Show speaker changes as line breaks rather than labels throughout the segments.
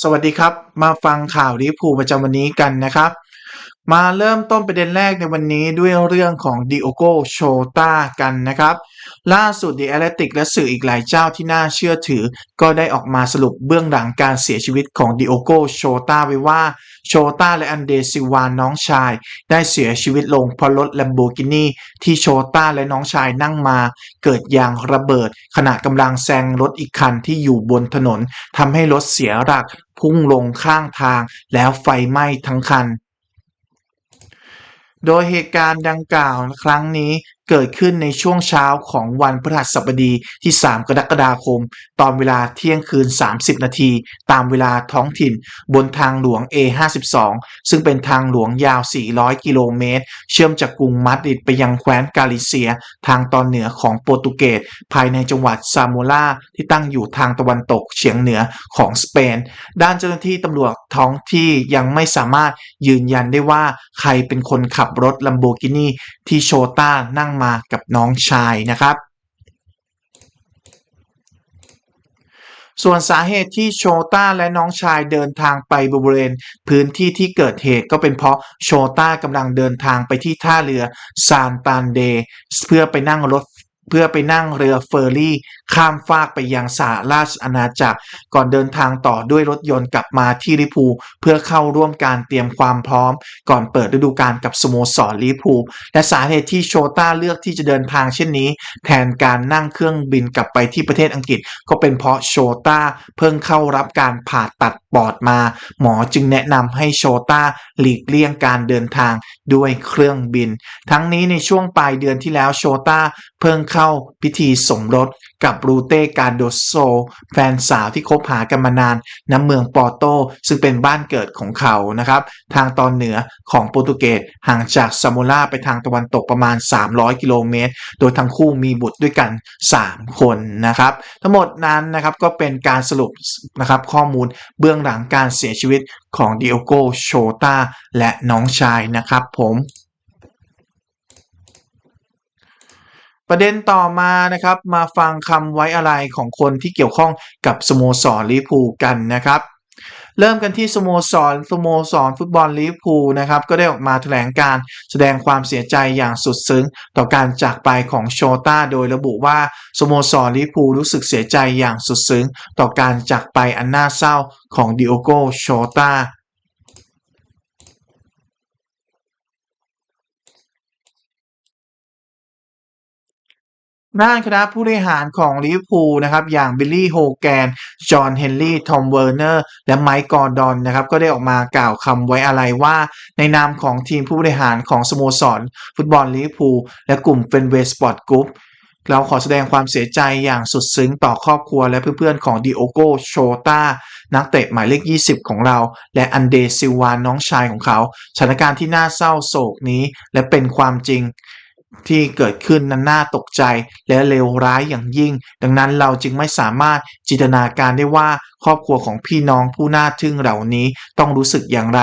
สวัสดีครับ มาฟังข่าวลิเวอร์พูลประจำวันนี้กันนะครับ มาเริ่มต้นประเด็นแรกในวันนี้ด้วยเรื่องของดิโอโกโชตากันนะครับ ล่าสุด The Athletic และสื่ออีกหลายเจ้าที่น่าเชื่อถือ ก็ได้ออกมาสรุปเบื้องหลังการเสียชีวิตของดิโอโกโชตาไว้ว่าโชตาและอันเดซิวานน้องชาย ได้เสียชีวิตลงเพราะรถ Lamborghini ที่โชตาและน้องชายนั่งมา เกิดยางระเบิด ขณะกำลังแซงรถอีกคันที่อยู่บนถนนทำให้รถเสียหลักพุ่งลงข้างทางแล้วไฟไหม้ทั้งคัน โดยเหตุการณ์ดังกล่าวครั้งนี้เกิดขึ้นในช่วงเช้าของวันพฤหัสบดีที่ 3 กรกฎาคม ตอนเวลาเที่ยงคืน 30 นาที ตามเวลาท้องถิ่น บนทางหลวง A52 ซึ่งเป็นทางหลวงยาว 400 กิโลเมตร เชื่อมจากกรุงมาดริดไปยังแคว้นกาลิเซีย ทางตอนเหนือของโปรตุเกส ภายในจังหวัดซาโมราที่ตั้งอยู่ทางตะวันตกเฉียงเหนือของสเปน ด้านเจ้าหน้าที่ตำรวจท้องที่ยังไม่สามารถยืนยันได้ว่าใครเป็นคนขับรถ Lamborghini ที่โชต้านั่งมากับน้องชายนะครับ ส่วนสาเหตุที่โชต้าและน้องชายเดินทางไปบริเวณพื้นที่ที่เกิดเหตุก็เป็นเพราะโชต้ากำลังเดินทางไปที่ท่าเรือซานตานเดเพื่อไปนั่งรถ เพื่อไปนั่งเรือเฟอร์รี่ข้ามฟากไปยังสหราชอาณาจักร ก่อนเดินทางต่อด้วยรถยนต์กลับมาที่ลิพูเพื่อเข้าร่วมการเตรียมความพร้อม ก่อนเปิดฤดูกาลกับสโมสรลิเวอร์พูและสาเหตุที่โชต้าเลือกที่จะเดินทางเช่นนี้ แทนการนั่งเครื่องบินกลับไปที่ประเทศอังกฤษ ก็เป็นเพราะโชต้าเพิ่งเข้ารับการผ่าตัดปอดมา หมอจึงแนะนำให้โชต้าหลีกเลี่ยงการเดินทางด้วยเครื่องบิน ทั้งนี้ในช่วงปลายเดือนที่แล้วโชต้าเพิ่งเข้าพิธีสมรสกับรูเต้การโดโซ แฟนสาวที่คบหากันมานานณเมืองปอร์โต ซึ่งเป็นบ้านเกิดของเขานะครับ ทางตอนเหนือของโปรตุเกสห่างจากซาโมราไปทางตะวันตกประมาณ 300 กิโลเมตร โดยทั้งคู่มีบุตรด้วยกัน 3 คนนะครับ ทั้งหมดนั้นนะครับก็เป็นการสรุปนะครับข้อมูลเบื้องหลังการเสียชีวิตของดิโอโกโชตาและน้องชายนะครับผม ประเด็นต่อมานะครับมาฟังคำไว้อะไรของคนที่เกี่ยวข้องกับสโมสรลิเวอร์พูลกันนะครับ เริ่มกันที่สโมสรสโมสรฟุตบอลลิเวอร์พูลนะครับก็ได้ออกมาแถลงการแสดงความเสียใจอย่างสุดซึ้ง ต่อการจากไปของโชต้าโดยระบุว่าสโมสรลิเวอร์พูลรู้สึกเสียใจอย่างสุดซึ้ง ต่อการจากไปอันน่าเศร้าของดิโอโกโชต้า ด้านคณะผู้บริหารของลิเวอร์พูลนะครับอย่างบิลลี่โฮแกน จอห์นเฮนรี่ ทอมเวอร์เนอร์ และไมค์กอร์ดอนนะครับก็ได้ออกมากล่าวคำไว้อะไรว่า ในนามของทีมผู้บริหารของสโมสร ฟุตบอลลิเวอร์พูลและกลุ่มเฟนเวสปอร์ตกรุ๊ปเราขอแสดงความเสียใจอย่างสุดซึ้งต่อครอบครัวและเพื่อนๆของดิโอโกโชตานักเตะหมายเลข 20 ของเรา และอันเดซิวานน้องชายของเขา สถานการณ์ที่น่าเศร้าโศกนี้และเป็นความจริง ที่เกิดขึ้นนั้นน่าตกใจและเลวร้ายอย่างยิ่ง ดังนั้นเราจึงไม่สามารถจินตนาการได้ว่าครอบครัวของพี่น้องผู้น่าทึ่งเหล่านี้ต้องรู้สึกอย่างไร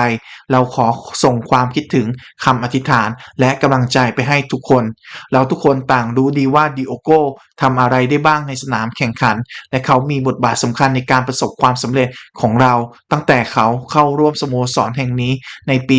เราขอส่งความคิดถึงคำอธิษฐานและกำลังใจไปให้ทุกคน เราทุกคนต่างรู้ดีว่าดิโอโกทำอะไรได้บ้างในสนามแข่งขัน และเขามีบทบาทสำคัญในการประสบความสำเร็จของเรา ตั้งแต่เขาเข้าร่วมสโมสรแห่งนี้ในปี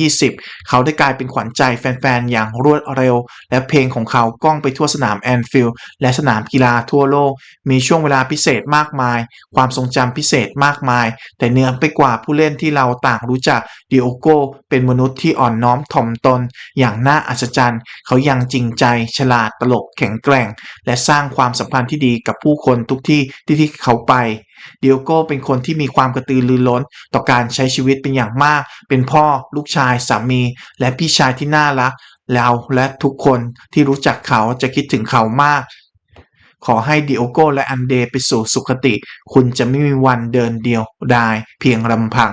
2020 เขาได้กลายเป็นขวัญใจแฟนๆอย่างรวดเร็วและเพลงของเขาก้องไปทั่วสนามแอนฟิลด์และสนามกีฬาทั่วโลก มีช่วงเวลาพิเศษมากมาย ความทรงจำพิเศษมากมาย แต่เนื้อไปกว่าผู้เล่นที่เราต่างรู้จักดิโอโกเป็นมนุษย์ที่อ่อนน้อมถ่อมตน อย่างน่าอัศจรรย์ เขายังจริงใจ ฉลาดตลกแข็งแกร่ง และสร้างความสัมพันธ์ที่ดีกับผู้คนทุกที่ที่ที่เขาไปดิโอโกเป็นคนที่มีความกระตือรือร้น ต่อการใช้ชีวิตเป็นอย่างมาก เป็นพ่อ ลูกชาย สามี และพี่ชายที่น่ารัก เราและทุกคนที่รู้จักเขาจะคิดถึงเขามาก ขอให้ดิโอโกและอันเดไปสู่สุคติ คุณจะไม่มีวันเดินเดียวดายเพียงลำพัง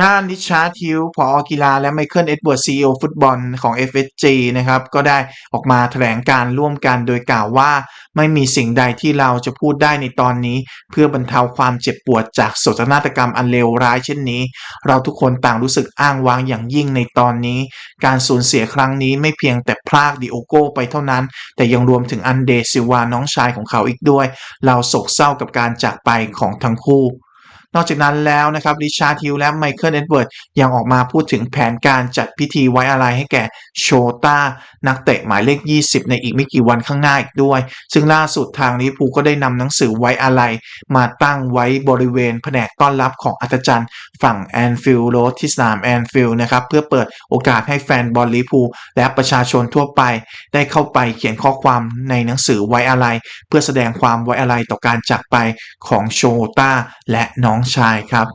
ด้านริชาร์ดฮิลผอกีฬาและไมเคิลเอ็ดเวิร์ดซีอฟุตบอลของ FSG นะครับ ก็ได้ออกมาแถลงการร่วมกันโดยกล่าวว่า ไม่มีสิ่งใดที่เราจะพูดได้ในตอนนี้ เพื่อบรรเทาความเจ็บปวดจากโศกนาฏกรรมอันเลวร้ายเช่นนี้ เราทุกคนต่างรู้สึกอ้างว้างอย่างยิ่งในตอนนี้ การสูญเสียครั้งนี้ไม่เพียงแต่พรากดิโอโกไปเท่านั้น แต่ยังรวมถึงอันเดซิวาน้องชายของเขาอีกด้วย เราโศกเศร้ากับการจากไปของทั้งคู่ นอกจากนั้นแล้วนะครับริชาร์ดฮิลและไมเคิลเอ็ดเวิร์ดยังออกมาพูดถึงแผนการจัดพิธีไว้อาลัยให้แก่โชตานักเตะหมายเลข 20 ในอีกไม่กี่วันข้างหน้าอีกด้วย ซึ่งล่าสุดทางลิเวอร์พูลก็ได้นำหนังสือไว้อาลัยมาตั้งไว้บริเวณแผนกต้อนรับของอัตจันทร์ฝั่งแอนฟิลด์โรดที่สนามแอนฟิลด์นะครับเพื่อเปิดโอกาสให้แฟนบอลลิเวอร์พูลและประชาชนทั่วไป ได้เข้าไปเขียนข้อความในหนังสือไว้อาลัยเพื่อแสดงความไว้อาลัยต่อการจากไปของโชตาและน้องชายครับ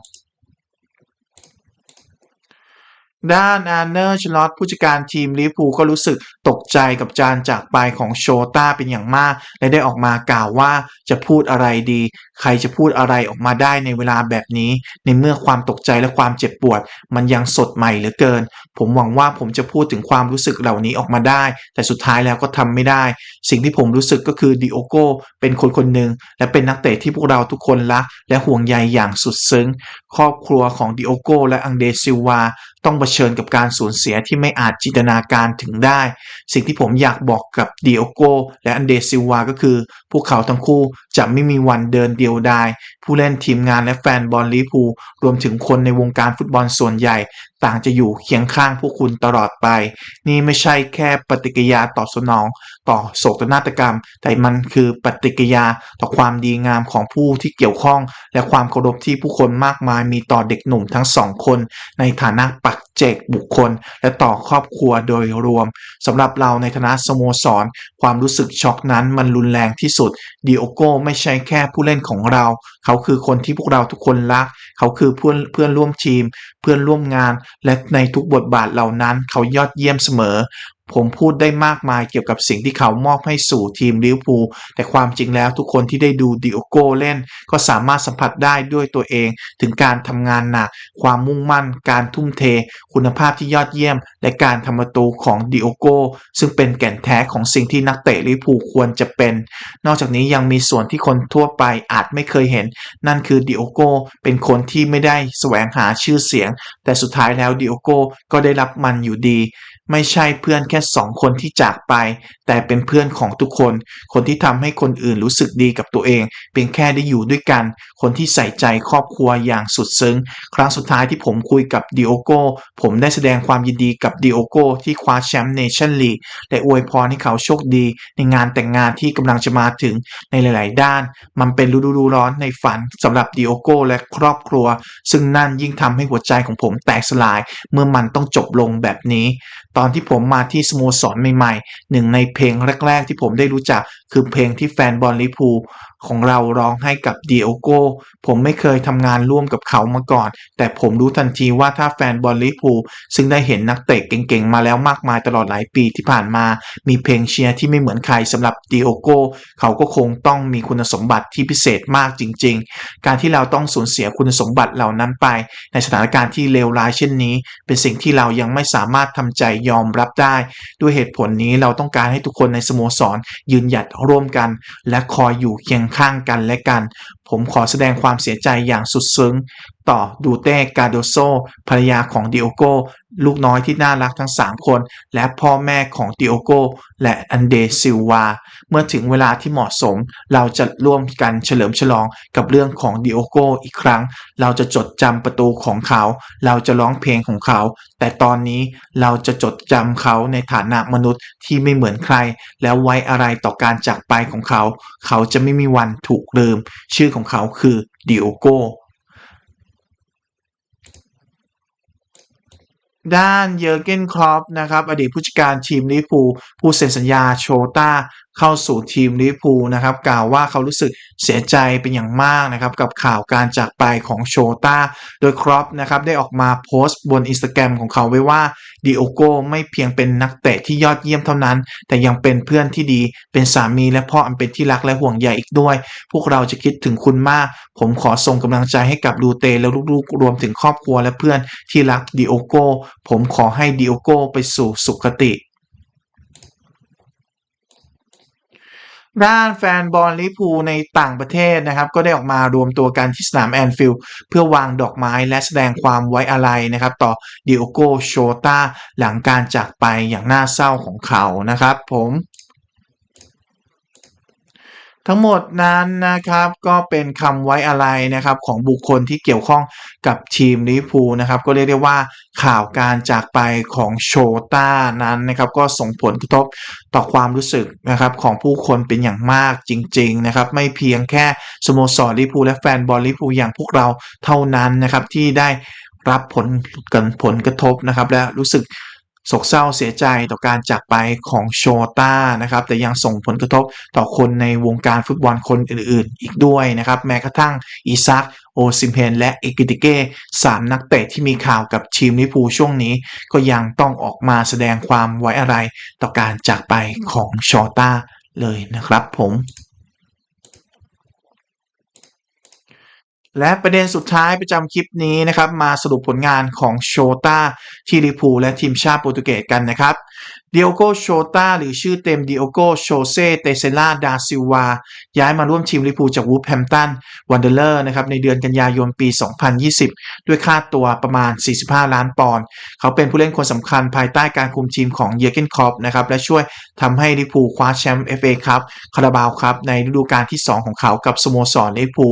ด้านอาร์เนอร์ชลอตผู้จัดการทีมลิเวอร์พูลก็รู้สึกตกใจกับการจากไปของโชต้าเป็นอย่างมาก และได้ออกมากล่าวว่าจะพูดอะไรดี ใครจะพูดอะไรออกมาได้ในเวลาแบบนี้ ในเมื่อความตกใจและความเจ็บปวด มันยังสดใหม่เหลือเกิน ผมหวังว่าผมจะพูดถึงความรู้สึกเหล่านี้ออกมาได้ แต่สุดท้ายแล้วก็ทำไม่ได้ สิ่งที่ผมรู้สึกก็คือดิโอโกเป็นคนคนหนึ่งและเป็นนักเตะที่พวกเราทุกคนรัก และห่วงใยอย่างสุดซึ้ง ครอบครัวของดิโอโกและอังเดซิวาต้องเผชิญกับการสูญเสียที่ไม่อาจจินตนาการถึงได้ สิ่งที่ผมอยากบอกกับเดิโอโกและอันเดซิวาก็คือ พวกเขาทั้งคู่จะไม่มีวันเดินเดียวดาย ผู้เล่นทีมงานและแฟนบอลลิพูรวมถึงคนในวงการฟุตบอลส่วนใหญ่ ต่างจะอยู่เคียงข้างพวกคุณตลอดไป นี่ไม่ใช่แค่ปฏิกิยาตอบสนอง ต่อโศกนาฏกรรม แต่มันคือปฏิกิริยาต่อความดีงามของผู้ที่เกี่ยวข้อง และความเคารพที่ผู้คนมากมายมีต่อเด็กหนุ่มทั้งสองคน ในฐานะปักเจกบุคคล และต่อครอบครัวโดยรวมสำหรับเราในฐานะสโมสร ความรู้สึกช็อกนั้นมันรุนแรงที่สุดดิโอโกไม่ใช่แค่ผู้เล่นของเรา เขาคือคนที่พวกเราทุกคนรัก เขาคือเพื่อนเพื่อนร่วมทีม เพื่อนร่วมงาน และในทุกบทบาทเหล่านั้น เขายอดเยี่ยมเสมอ ผมพูดได้มากมายเกี่ยวกับสิ่งที่เขามอบให้สู่ทีมลิเวอร์พูลแต่ความจริงแล้วทุกคนที่ได้ดูดิโอโกเล่น ก็สามารถสัมผัสได้ด้วยตัวเอง ถึงการทำงานหนัก ความมุ่งมั่น การทุ่มเท คุณภาพที่ยอดเยี่ยม และการทำประตูของดิโอโกซึ่งเป็นแก่นแท้ของสิ่งที่นักเตะลิเวอร์พูลควรจะเป็น นอกจากนี้ยังมีส่วนที่คนทั่วไปอาจไม่เคยเห็น นั่นคือดิโอโกเป็นคนที่ไม่ได้แสวงหาชื่อเสียง แต่สุดท้ายแล้วดิโอโกก็ได้รับมันอยู่ดี ไม่ใช่เพื่อนแค่สองคนที่จากไป แต่เป็นเพื่อนของทุกคน คนที่ทำให้คนอื่นรู้สึกดีกับตัวเองเพียงแค่ได้อยู่ด้วยกัน คนที่ใส่ใจครอบครัวอย่างสุดซึ้ง ครั้งสุดท้ายที่ผมคุยกับดิโอโกผมได้แสดงความยินดีกับดิโอโกที่คว้าแชมป์เนชั่นลีกและอวยพรให้เขาโชคดี ในงานแต่งงานที่กำลังจะมาถึงในหลาย ๆ ด้าน มันเป็นฤดูร้อนในฝันสำหรับดิโอโกและครอบครัว ซึ่งนั่นยิ่งทำให้หัวใจของผมแตกสลาย เมื่อมันต้องจบลงแบบนี้ตอนที่ผมมาที่สโมสรใหม่ๆ หนึ่งในเพลงแรก ๆ ที่ผมได้รู้จัก คือเพลงที่แฟนบอลลิพูของเราร้องให้กับเดิโอโกผมไม่เคยทำงานร่วมกับเขามาก่อน แต่ผมรู้ทันทีว่าถ้าแฟนบอลลิพูซึ่งได้เห็นนักเตะเก่งๆ มาแล้วมากมายตลอดหลายปีที่ผ่านมา มีเพลงเชียร์ที่ไม่เหมือนใครสำหรับเดิโอโกเขาก็คงต้องมีคุณสมบัติที่พิเศษมากจริง ๆ การที่เราต้องสูญเสียคุณสมบัติเหล่านั้นไป ในสถานการณ์ที่เลวร้ายเช่นนี้ เป็นสิ่งที่เรายังไม่สามารถทำใจยอมรับได้ ด้วยเหตุผลนี้เราต้องการให้ทุกคนในสโมสรยืนหยัดร่วมกัน และคอยอยู่เคียงข้างกันและกัน ผมขอแสดงความเสียใจอย่างสุดซึ้ง ต่อดูเต้กาโดโซภรรยาของดิโอโก ลูกน้อยที่น่ารักทั้ง 3 คน และพ่อแม่ของดิโอโกและอันเดซิลวา เมื่อถึงเวลาที่เหมาะสม เราจะร่วมกันเฉลิมฉลองกับเรื่องของดิโอโกอีกครั้ง เราจะจดจำประตูของเขา เราจะร้องเพลงของเขา แต่ตอนนี้เราจะจดจำเขาในฐานะมนุษย์ที่ไม่เหมือนใคร แล้วไว้อะไรต่อการจากไปของเขา เขาจะไม่มีวันถูกลืม ชื่อของเขาคือดิโอโก ด้านเยอร์เกนครอปนะครับอดีตผู้จัดการทีมลิเวอร์พูลผู้เซ็นสัญญาโชต้า เข้าสู่ทีมลิเวอร์พูลนะครับกล่าวว่าเขารู้สึกเสียใจเป็นอย่างมากนะครับกับข่าวการจากไปของโชตาโดยครอปนะครับได้ออกมาโพสต์บนอินสตาแกรมของเขาไว้ว่าดิโอโกไม่เพียงเป็นนักเตะที่ยอดเยี่ยมเท่านั้น แต่ยังเป็นเพื่อนที่ดีเป็นสามีและพ่ออันเป็นที่รักและห่วงใยอีกด้วย พวกเราจะคิดถึงคุณมาก ผมขอส่งกำลังใจให้กับลูเตและลูกๆ รวมถึงครอบครัวและเพื่อนที่รักดิโอโกผมขอให้ดิโอโกไปสู่สุคติ ด้านแฟนบอลลิพูในต่างประเทศนะครับ ก็ได้ออกมารวมตัวกันที่สนามแอนฟิลด์เพื่อวางดอกไม้และแสดงความไว้อาลัยนะครับ ต่อดิโอโกโชตาหลังการจากไปอย่างน่าเศร้าของเขานะครับผม ทั้งหมดนั้นนะครับก็เป็นคำไว้อาลัยนะครับของบุคคลที่เกี่ยวข้องกับทีมลิพูนะครับก็เรียกได้ว่าข่าวการจากไปของโชต้านั้นนะครับก็ส่งผลกระทบต่อความรู้สึกนะครับของผู้คนเป็นอย่างมากจริงๆนะครับไม่เพียงแค่สโมสรลิพูและแฟนบอลลิพูอย่างพวกเราเท่านั้นนะครับที่ได้รับผลกันผลกระทบนะครับและรู้สึก โศกเศร้าเสียใจต่อการจากไปของโชต้านะครับ แต่ยังส่งผลกระทบต่อคนในวงการฟุตบอลคนอื่นๆ อีกด้วยนะครับ แม้กระทั่งอีซักโอซิมเพนและเอกิติเก้สามนักเตะที่มีข่าวกับทีมลิเวอร์พูช่วงนี้ ก็ยังต้องออกมาแสดงความไว้อะไรต่อการจากไปของโชต้าเลยนะครับผม และประเด็นสุดท้ายประจำคลิปนี้นะครับ มาสรุปผลงานของโชตาที่ลิเวอร์พูและทีมชาติโปรตุเกสกันนะครับดิโอโกโชตาหรือชื่อเต็มดิโอโกโชเซเตเซล่าดาซิวาย้ายมาร่วมทีมลิพูจากวูฟแฮมตันวันเดอร์เลอร์นะครับในเดือนกันยายนปี 2020 ด้วยค่าตัวประมาณ 45 ล้านปอนด์เขาเป็นผู้เล่นคนสำคัญภายใต้การคุมทีมของเยร์เกนคอปนะครับและช่วยทำให้ลิพูคว้าแชมป์ FA ครับคาราบาวครับในฤดูกาลที่ 2 ของเขากับสโมสรลิพู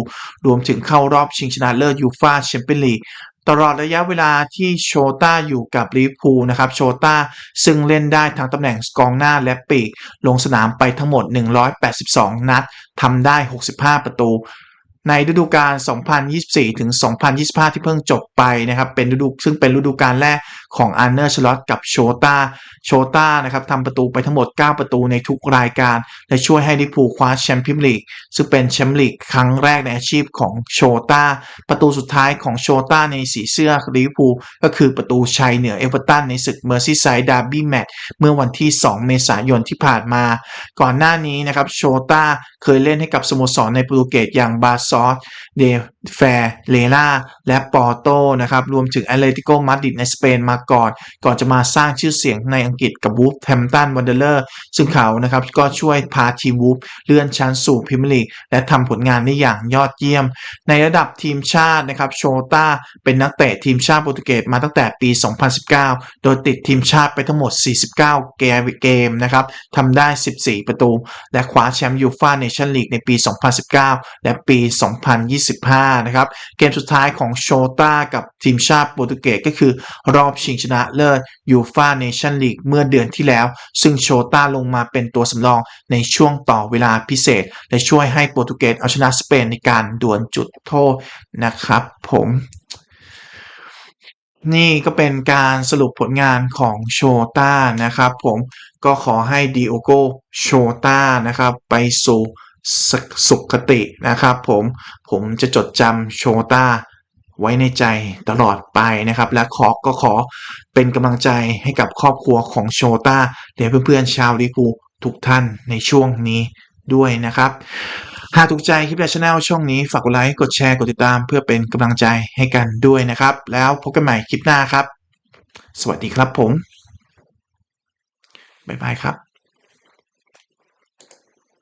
รวมถึงเข้ารอบชิงชนะเลิศยูฟ่าแชมเปี้ยนลีก ตลอดระยะเวลาที่โชต้าอยู่กับลิเวอร์พูลนะครับโชต้าซึ่งเล่นได้ทั้งตำแหน่งกองหน้าและปีก ลงสนามไปทั้งหมด 182 นัดทำได้ 65 ประตู ในฤดูกาล 2024 ถึง 2025 ที่เพิ่งจบไปนะครับเป็นฤดูซึ่งเป็นฤดูกาลแรกของอาร์เนอร์ชลอตกับโชตาโชตานะครับทำประตูไปทั้งหมด 9 ประตูในทุกรายการ และช่วยให้ลิเวอร์พูคว้าแชมเปี้ยนลีกซึ่งเป็นแชมป์ลีกครั้งแรกในอาชีพของโชตาประตูสุดท้ายของโชตาในสีเสื้อลิเวอร์พูก็คือประตูชัยเหนือเอเวอร์ตันในศึกเมอร์ซีไซด์ดาร์บี้แมตช์เมื่อวันที่ 2 เมษายนที่ผ่านมา ก่อนหน้านี้นะครับโชตาเคยเล่นให้กับสโมสรในโปรตุเกสอย่างบาซอสเดแฟเลล่าและปอร์โตนะครับรวมถึงแอตเลติโกมาดริดในสเปนมาก่อน ก่อนจะมาสร้างชื่อเสียงในอังกฤษกับวูฟแฮมตันวันเดอร์เลอร์ซึ่งเขานะครับก็ช่วยพาทีมวูฟเลื่อนชั้นสู่พรีเมียร์ลีกและทำผลงานได้อย่างยอดเยี่ยม ในระดับทีมชาตินะครับโชต้าเป็นนักเตะทีมชาติโปรตุเกสมาตั้งแต่ปี 2019 โดยติดทีมชาติไปทั้งหมด 49 เกมเกมนะครับทำได้ 14 ประตู และคว้าแชมป์ยูฟ่าเนชั่นลีกในปี 2019 และปี 2025 นะครับ เกมสุดท้ายของโชต้ากับทีมชาติโปรตุเกสก็คือรอบชชิงชนะเลิศยูฟ่าเนชั่นลีกเมื่อเดือนที่แล้ว ซึ่งโชต้าลงมาเป็นตัวสำรองในช่วงต่อเวลาพิเศษ และช่วยให้โปรตุเกสเอาชนะสเปนในการดวลจุดโทษนะครับผมนี่ก็เป็นการสรุปผลงานของโชต้านะครับผมก็ขอให้ดิโอโกโชต้านะครับไปสู่สสุขตินะครับผมผมจะจดจำโชต้า ไว้ในใจตลอดไปนะครับ และขอก็ขอเป็นกำลังใจให้กับครอบครัวของโชต้าและเพื่อนๆชาวลิเวอร์พูลทุกท่านในช่วงนี้ด้วยนะครับ หากถูกใจคลิปแชนแนลช่องนี้ฝากกดไลค์ กดแชร์ กดติดตามเพื่อเป็นกำลังใจให้กันด้วยนะครับ แล้วพบกันใหม่คลิปหน้าครับ สวัสดีครับผม บ๊ายบายครับ